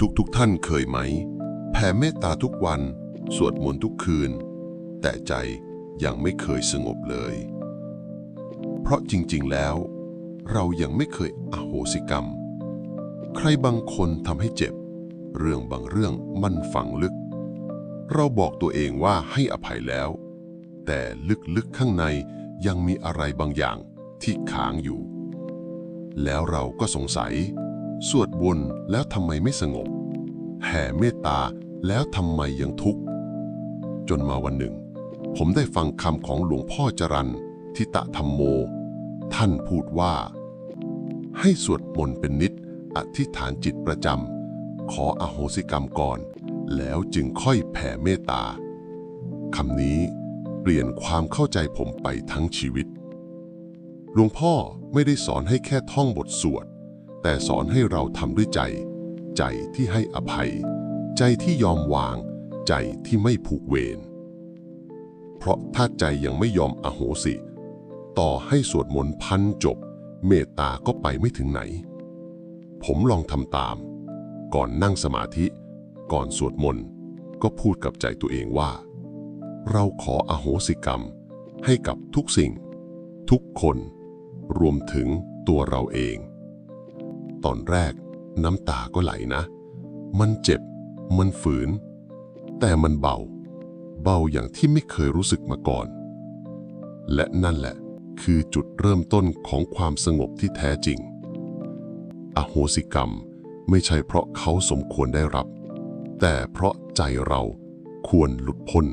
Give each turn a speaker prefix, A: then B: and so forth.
A: ทุกๆทท่านเคยไหม แผ่เมตตาทุกวัน สวดมนต์ทุกคืน แต่ใจยังไม่เคยสงบเลย เพราะจริงๆแล้ว เรายังไม่เคยอโหสิกรรม ใครบางคนทำให้เจ็บ เรื่องบางเรื่องมันฝังลึก เราบอกตัวเองว่าให้อภัยแล้ว แต่ลึกๆข้างในยังมีอะไรบางอย่างที่ค้างอยู่ แล้วเราก็สงสัย สวดบนต์แล้วทำไมไม่สงบแผ่เมตตาแล้วทำไมยังทุกข์ จนมาวันหนึ่ง ผมได้ฟังคำของหลวงพ่อจรันทิตะธรรมโม ท่านพูดว่า ให้สวดมนต์เป็นนิด อธิษฐานจิตประจำ ขออโหสิกรรมก่อน แล้วจึงค่อยแผ่เมตตาคำนี้เปลี่ยนความเข้าใจผมไปทั้งชีวิต หลวงพ่อไม่ได้สอนให้แค่ท่องบทสวด แต่สอนให้เราทำด้วยใจ ใจที่ให้อภัย ใจที่ยอมวาง ใจที่ไม่ผูกเวร เพราะถ้าใจยังไม่ยอมอโหสิ ต่อให้สวดมนต์พันจบ เมตตาก็ไปไม่ถึงไหน ผมลองทำตาม ก่อนนั่งสมาธิ ก่อนสวดมนต์ ก็พูดกับใจตัวเองว่า เราขออโหสิกรรม ให้กับทุกสิ่ง ทุกคน รวมถึงตัวเราเอง ตอนแรก น้ำตาก็ไหลนะ มันเจ็บ มันฝืน แต่มันเบา เบาอย่างที่ไม่เคยรู้สึกมาก่อน และนั่นแหละคือจุดเริ่มต้นของความสงบที่แท้จริง อโหสิกรรมไม่ใช่เพราะเขาสมควรได้รับ แต่เพราะใจเราควรหลุดพ้น